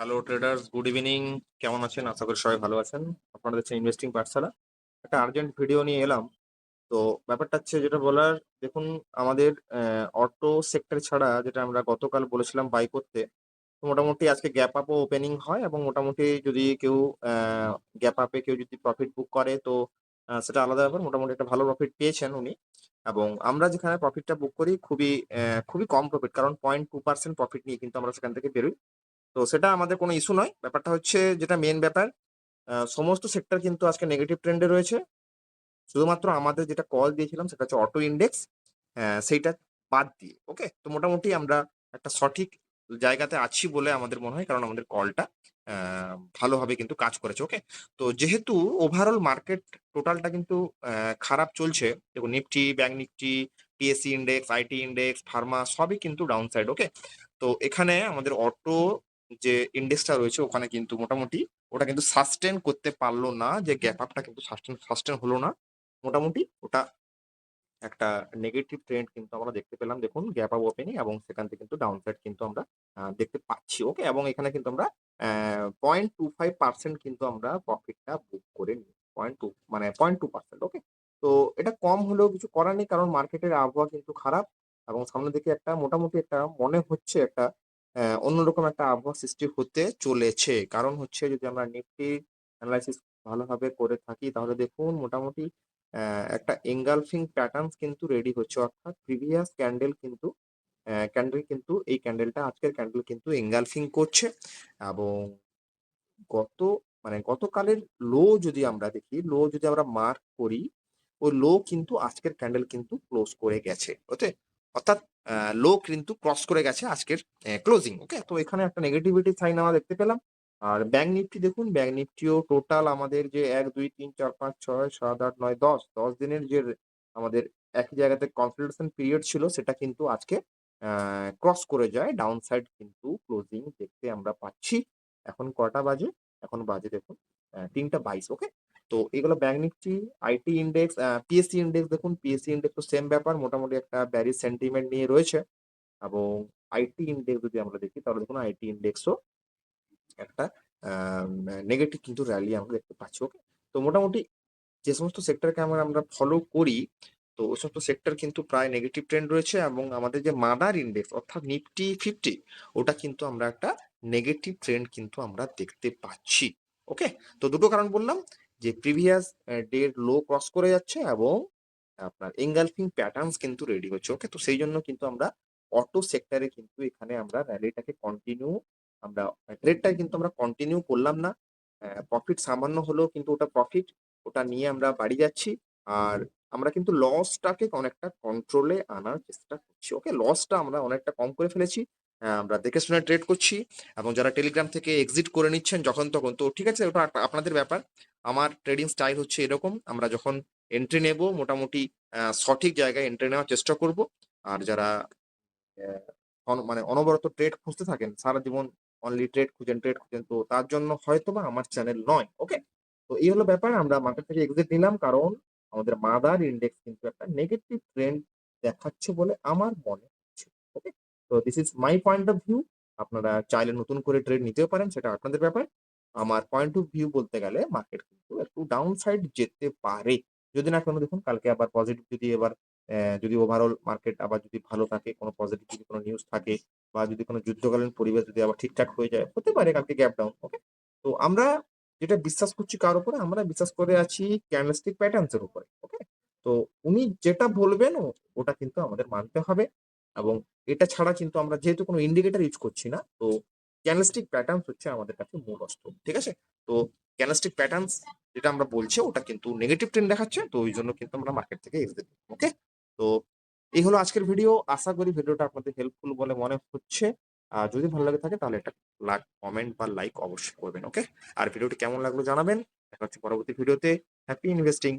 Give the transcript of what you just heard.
Hello traders good evening কেমন আছেন? আশা করি সবাই ভালো আছেন। আপনারা দেখছেন ইনভেস্টিং পাঠশালা একটা আর্জেন্ট ভিডিও নিয়ে এলাম। তো ব্যাপারটা হচ্ছে যেটা বলার, দেখুন, আমাদের অটো সেক্টর ছাড়া যেটা আমরা গতকাল বলেছিলাম বাই করতে মোটামুটি আজকে গ্যাপ আপও ওপেনিং হয় এবং মোটামুটি যদি কেউ গ্যাপ আপে কেউ যদি প্রফিট বুক করে, তো সেটা আলাদা ব্যাপার। মোটামুটি একটা ভালো প্রফিট পেয়েছেন উনি। এবং আমরা যেখানে প্রফিটটা বুক করি, খুবই খুবই কম প্রফিট কারণ পয়েন্ট টু পার্সেন্ট প্রফিট নিয়ে কিন্তু আমরা সেখান থেকে বেরোই। তো সেটা আমাদের কোনো ইস্যু নয়। ব্যাপারটা হচ্ছে যেটা মেন ব্যাপার সমস্ত সেক্টর কিন্তু আজকে নেগেটিভ ট্রেন্ডে রয়েছে। শুধুমাত্র আমাদের যেটা কল দিয়েছিলাম সেটা হচ্ছে অটো ইন্ডেক্স সেইটা বাদ দিয়ে ওকে তো মোটামুটি আমরা একটা সঠিক জায়গাতে আছি বলে আমাদের মনে হয়, কারণ আমাদের কলটা ভালোভাবে কিন্তু কাজ করেছে ওকে তো যেহেতু ওভারঅল মার্কেট টোটালটা কিন্তু খারাপ চলছে, দেখুন Nifty bank Nifty PSC index IT index pharma সবই কিন্তু ডাউন সাইড ওকে তো এখানে আমাদের অটো যে ইন্ডেক্সটা রয়েছে ওখানে কিন্তু মোটামুটি ওটা কিন্তু সাস্টেন করতে পারল না, যে গ্যাপ আপটা কিন্তু সাস্টেন সাস্টেন হলো না। মোটামুটি ওটা একটা নেগেটিভ ট্রেন্ড কিন্তু আমরা দেখতে পেলাম। দেখুন গ্যাপ আপ ওপেনিং এবং সেখান থেকে কিন্তু ডাউন সাইড কিন্তু আমরা দেখতে পাচ্ছি। ওকে এবং এখানে কিন্তু আমরা পয়েন্ট টু ফাইভ পার্সেন্ট কিন্তু আমরা প্রফিটটা বুক করে নিই। পয়েন্ট টু মানে পয়েন্ট টু পার্সেন্ট ওকে তো এটা কম হলেও কিছু করার নেই, কারণ মার্কেটের আবহাওয়া কিন্তু খারাপ। এবং সামনের দিকে একটা মোটামুটি একটা মনে হচ্ছে একটা অন্যরকম একটা আবহাওয়া সৃষ্টি হতে চলেছে। কারণ হচ্ছে যদি আমরা নিফটি অ্যানালাইসিস ভালোভাবে করে থাকি, তাহলে দেখুন মোটামুটি একটা এঙ্গালফিং প্যাটার্নস কিন্তু রেডি হচ্ছে। অর্থাৎ প্রিভিয়াস ক্যান্ডেল কিন্তু ক্যান্ডেল কিন্তু, এই ক্যান্ডেলটা আজকের ক্যান্ডেল কিন্তু এঙ্গালফিং করছে। এবং গত মানে গতকালের লো যদি আমরা দেখি লো যদি আমরা মার্ক করি, ওই লো কিন্তু আজকের ক্যান্ডেল কিন্তু ক্লোজ করে গেছে। ওকে? অর্থাৎ লো কিন্তু ক্রস করে গেছে আজকের ক্লোজিং ওকে তো এখানে একটা নেগেটিভিটি সাইন আমরা দেখতে পেলাম। আর ব্যাংক নিফটি দেখুন ব্যাংক নিফটিও টোটাল আমাদের যে এক, দুই, তিন, চার, পাঁচ, ছয়, সাত, আট, নয়, দশ দশ দিনের যে আমাদের একই জায়গাতে কনসলিডেশন পিরিয়ড ছিল, সেটা কিন্তু আজকে ক্রস করে যায়। ডাউন সাইড কিন্তু ক্লোজিং দেখতে আমরা পাচ্ছি। এখন কটা বাজে? এখন বাজে দেখুন তিনটা বাইশ ওকে তো এগুলো bank Nifty IT index PSC index দেখুন পিএসসি ইন্ডেক্স তো সেম ব্যাপার, মোটামুটি একটা ব্যারি সেন্টিমেন্ট নিয়ে রয়েছে। এবং আইটি ইন্ডেক্স যদি আমরা দেখি, তাহলে দেখুন আইটি ইন্ডেক্সও একটা নেগেটিভ কিন্তু র্যালি আমরা দেখতে পাচ্ছি ওকে তো মোটামুটি যে সমস্ত সেক্টরকে আমরা আমরা ফলো করি, তো ওই সমস্ত সেক্টর কিন্তু প্রায় নেগেটিভ ট্রেন্ড রয়েছে এবং আমাদের যে মাদার ইন্ডেক্স অর্থাৎ নিফটি ফিফটি ওটা কিন্তু আমরা একটা নেগেটিভ ট্রেন্ড কিন্তু আমরা দেখতে পাচ্ছি ওকে তো দুটো কারণ বললাম। যে প্রিভিয়াস ডের লো ক্রস করে যাচ্ছে এবং আপনার এঙ্গালফিং প্যাটার্নস কিন্তু রেডি হচ্ছে। ওকে তো সেই জন্য কিন্তু আমরা অটো সেক্টরে কিন্তু এখানে আমরা র্যালিটাকে কন্টিনিউ আমরা ট্রেডটা কিন্তু আমরা কন্টিনিউ করলাম না। প্রফিট সামান্য হলেও কিন্তু ওটা প্রফিট ওটা নিয়ে আমরা বাড়ি যাচ্ছি। আর আমরা কিন্তু লসটাকে অনেকটা কন্ট্রোলে আনার চেষ্টা করছি। ওকে লসটা আমরা অনেকটা কম করে ফেলেছি। আমরা দেখে শুনে ট্রেড করছি এবং যারা টেলিগ্রাম থেকে এক্সিট করে নিচ্ছেন যখন তখন, তো ঠিক আছে, ওটা আপনাদের ব্যাপার। আমার ট্রেডিং স্টাইল হচ্ছে এরকম, আমরা যখন এন্ট্রি নেব, মোটামুটি সঠিক জায়গায় এন্ট্রি নেওয়ার চেষ্টা করব। আর যারা মানে অনবরত ট্রেড খুঁজতে থাকেন, সারা জীবন অনলি ট্রেড খুঁজেন ট্রেড খুঁজেন, তো তার জন্য হয়তো বা আমার চ্যানেল নয় ওকে তো এই হলো ব্যাপার, আমরা মার্কেট থেকে এক্সিট নিলাম, কারণ আমাদের মাদার ইন্ডেক্স কিন্তু একটা নেগেটিভ ট্রেন্ড দেখাচ্ছে বলে আমার মনে হচ্ছে ওকে তো this is my point of view আপনারা চাইলে নতুন করে ট্রেড নিতেও পারেন, সেটা আপনাদের ব্যাপার। আমার পয়েন্ট অফ ভিউ বলতে গেলে মার্কেট কিন্তু একটু ডাউন সাইড যেতে পারে। যদি না কোনো, দেখুন, কালকে আবার পজিটিভ যদি এবার যদি ওভারঅল মার্কেট আবার যদি ভালো থাকে, কোনো পজিটিভ যদি কোনো নিউজ থাকে, বা যদি কোনো যুদ্ধকালীন পরিবেশ যদি আবার ঠিকঠাক হয়ে যায়, হতে পারে কালকে গ্যাপ ডাউন ওকে তো আমরা যেটা বিশ্বাস করছি কার উপরে, আমরা বিশ্বাস করে আছি ক্যান্ডেলস্টিক প্যাটার্নস এর উপরে ওকে তো উনি যেটা বলবেন ওটা কিন্তু আমাদের মানতে হবে এবং এটা ছাড়া কিন্তু আমরা যেহেতু কোনো ইন্ডিকেটার ইউজ করছি না, তো ক্যান্ডেলস্টিক প্যাটার্নস হচ্ছে আমাদের কাছে মূল অস্ত্র ঠিক আছে? তো ক্যান্ডেলস্টিক প্যাটার্নস যেটা আমরা বলছি, ওটা কিন্তু নেগেটিভ ট্রেন্ড দেখাচ্ছে, তো ওই জন্য কিন্তু আমরা মার্কেট থেকে এক্সিট ওকে তো এই হলো আজকের ভিডিও আশা করি ভিডিওটা আপনাদের হেল্পফুল বলে মনে হচ্ছে। আর যদি ভালো লাগে থাকে, তাহলে একটা লাইক কমেন্ট বা লাইক অবশ্যই করবেন ওকে আর ভিডিওটি কেমন লাগল জানাবেন, দেখা হচ্ছে পরবর্তী ভিডিওতে হ্যাপি ইনভেস্টিং